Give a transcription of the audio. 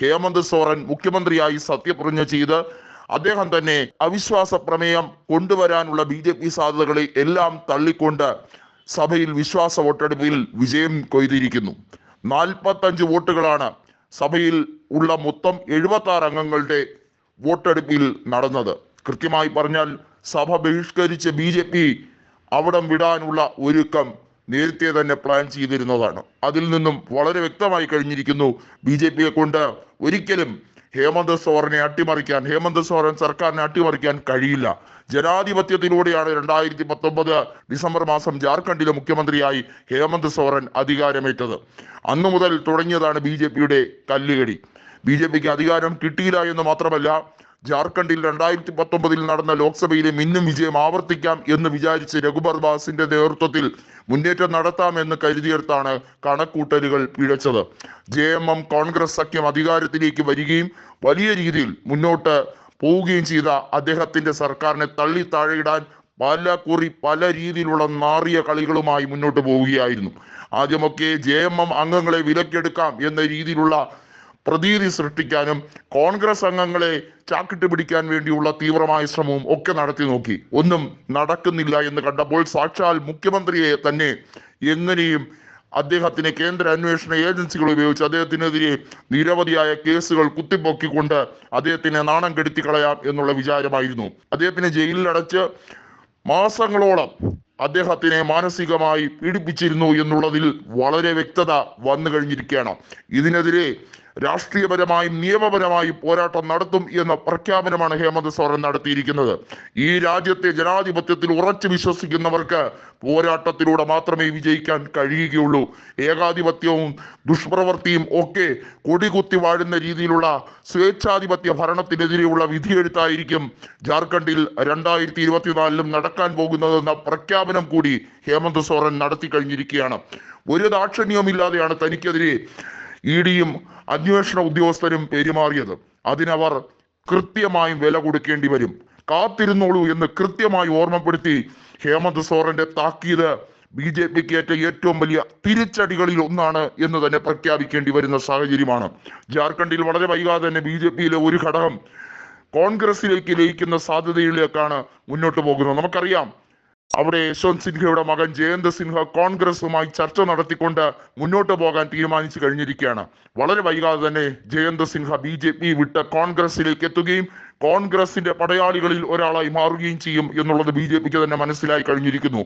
ഹേമന്ത് സോറൻ മുഖ്യമന്ത്രിയായി സത്യപ്രതിജ്ഞ ചെയ്ത് അദ്ദേഹം തന്നെ അവിശ്വാസ പ്രമേയം കൊണ്ടുവരാനുള്ള ബി ജെ പി സാധ്യതകളെ എല്ലാം തള്ളിക്കൊണ്ട് സഭയിൽ വിശ്വാസ വോട്ടെടുപ്പിൽ വിജയം കൊയ്തിരിക്കുന്നു. നാൽപ്പത്തഞ്ച് വോട്ടുകളാണ് സഭയിൽ ഉള്ള മൊത്തം എഴുപത്തി ആറ് അംഗങ്ങളുടെ വോട്ടെടുപ്പിൽ നടന്നത്. കൃത്യമായി പറഞ്ഞാൽ സഭ ബഹിഷ്കരിച്ച് ബി ജെ പി അവിടം വിടാനുള്ള ഒരുക്കം നേരത്തെ തന്നെ പ്ലാൻ ചെയ്തിരുന്നതാണ്. അതിൽ നിന്നും വളരെ വ്യക്തമായി കഴിഞ്ഞിരിക്കുന്നു ബി ജെ പിയെ കൊണ്ട് ഒരിക്കലും ഹേമന്ത് സോറനെ അട്ടിമറിക്കാൻ ഹേമന്ത് സോറൻ സർക്കാരിനെ അട്ടിമറിക്കാൻ കഴിയില്ല. ജനാധിപത്യത്തിലൂടെയാണ് രണ്ടായിരത്തി പത്തൊമ്പത് ഡിസംബർ മാസം ജാർഖണ്ഡിലെ മുഖ്യമന്ത്രിയായി ഹേമന്ത് സോറൻ അധികാരമേറ്റത്. അന്നു മുതൽ തുടങ്ങിയതാണ് ബി ജെ പിയുടെ കല്ലുകടി. ബി ജെ പിക്ക് അധികാരം കിട്ടിയില്ല എന്ന് മാത്രമല്ല ജാർഖണ്ഡിൽ രണ്ടായിരത്തി പത്തൊമ്പതിൽ നടന്ന ലോക്സഭയിലെ മിന്നും വിജയം ആവർത്തിക്കാം എന്ന് വിചാരിച്ച് രഘുബർ ദാസിന്റെ നേതൃത്വത്തിൽ മുന്നേറ്റം നടത്താമെന്ന് കരുതിയെടുത്താണ് കണക്കൂട്ടലുകൾ പിഴച്ചത്. ജെ എം എം കോൺഗ്രസ് സഖ്യം അധികാരത്തിലേക്ക് വരികയും വലിയ രീതിയിൽ മുന്നോട്ട് പോവുകയും ചെയ്ത അദ്ദേഹത്തിന്റെ സർക്കാരിനെ തള്ളി താഴെയിടാൻ പല കുറി പല രീതിയിലുള്ള നാറിയ കളികളുമായി മുന്നോട്ട് പോവുകയായിരുന്നു. ആദ്യമൊക്കെ ജെ എം എം അംഗങ്ങളെ വിലക്കെടുക്കാം എന്ന രീതിയിലുള്ള പ്രതീതി സൃഷ്ടിക്കാനും കോൺഗ്രസ് അംഗങ്ങളെ ചാക്കിട്ട് പിടിക്കാൻ വേണ്ടിയുള്ള തീവ്രമായ ശ്രമവും ഒക്കെ നടത്തി നോക്കി. ഒന്നും നടക്കുന്നില്ല എന്ന് കണ്ടപ്പോൾ സാക്ഷാൽ മുഖ്യമന്ത്രിയെ തന്നെ എങ്ങനെയും അദ്ദേഹത്തിന് കേന്ദ്ര അന്വേഷണ ഏജൻസികൾ ഉപയോഗിച്ച് അദ്ദേഹത്തിനെതിരെ നിരവധിയായ കേസുകൾ കുത്തിപ്പൊക്കിക്കൊണ്ട് അദ്ദേഹത്തിനെ നാണം കെടുത്തി കളയാം എന്നുള്ള വിചാരമായിരുന്നു. അദ്ദേഹത്തിനെ ജയിലിലടച്ച് മാസങ്ങളോളം അദ്ദേഹത്തിനെ മാനസികമായി പീഡിപ്പിച്ചിരുന്നു എന്നുള്ളതിൽ വളരെ വ്യക്തത വന്നു കഴിഞ്ഞിരിക്കുകയാണ്. ഇതിനെതിരെ രാഷ്ട്രീയപരമായും നിയമപരമായും പോരാട്ടം നടത്തും എന്ന പ്രഖ്യാപനമാണ് ഹേമന്ത് സോറൻ നടത്തിയിരിക്കുന്നത്. ഈ രാജ്യത്തെ ജനാധിപത്യത്തിൽ ഉറച്ചു വിശ്വസിക്കുന്നവർക്ക് പോരാട്ടത്തിലൂടെ മാത്രമേ വിജയിക്കാൻ കഴിയുകയുള്ളൂ. ഏകാധിപത്യവും ദുഷ്പ്രവൃത്തിയും ഒക്കെ കൊടികുത്തി വാഴുന്ന രീതിയിലുള്ള സ്വേച്ഛാധിപത്യ ഭരണത്തിനെതിരെയുള്ള വിധിയെഴുത്തായിരിക്കും ജാർഖണ്ഡിൽ രണ്ടായിരത്തി ഇരുപത്തിനാലിലും നടക്കാൻ പോകുന്നതെന്ന പ്രഖ്യാപനം കൂടി ഹേമന്ത് സോറൻ നടത്തി കഴിഞ്ഞിരിക്കുകയാണ് ഒരു ദാക്ഷിണ്യവുമില്ലാതെയാണ് തനിക്കെതിരെ ഇ ഡിയും അന്വേഷണ ഉദ്യോഗസ്ഥരും പെരുമാറിയത്. അതിനവർ കൃത്യമായും വില കൊടുക്കേണ്ടി വരും. കാത്തിരുന്നോളൂ എന്ന് കൃത്യമായി ഓർമ്മപ്പെടുത്തി ഹേമന്ത് സോറന്റെ താക്കീത് ബി ജെ പിക്ക് ഏറ്റ ഏറ്റവും വലിയ തിരിച്ചടികളിൽ ഒന്നാണ് എന്ന് തന്നെ പ്രഖ്യാപിക്കേണ്ടി വരുന്ന സാഹചര്യമാണ്. ജാർഖണ്ഡിൽ വളരെ വൈകാതെ തന്നെ ബി ജെ പിയിലെ ഒരു ഘടകം കോൺഗ്രസിലേക്ക് ലയിക്കുന്ന സാധ്യതയിലേക്കാണ് മുന്നോട്ട് പോകുന്നത്. നമുക്കറിയാം അവിടെ യശ്വന്ത് സിൻഹയുടെ മകൻ ജയന്ത് സിൻഹ കോൺഗ്രസുമായി ചർച്ച നടത്തിക്കൊണ്ട് മുന്നോട്ട് പോകാൻ തീരുമാനിച്ചു കഴിഞ്ഞിരിക്കുകയാണ്. വളരെ വൈകാതെ തന്നെ Jayant Sinha B J P വിട്ട് കോൺഗ്രസിലേക്ക് എത്തുകയും കോൺഗ്രസിന്റെ പടയാളികളിൽ ഒരാളായി മാറുകയും ചെയ്യും എന്നുള്ളത് ബി ജെ പിക്ക് തന്നെ മനസ്സിലായി കഴിഞ്ഞിരിക്കുന്നു.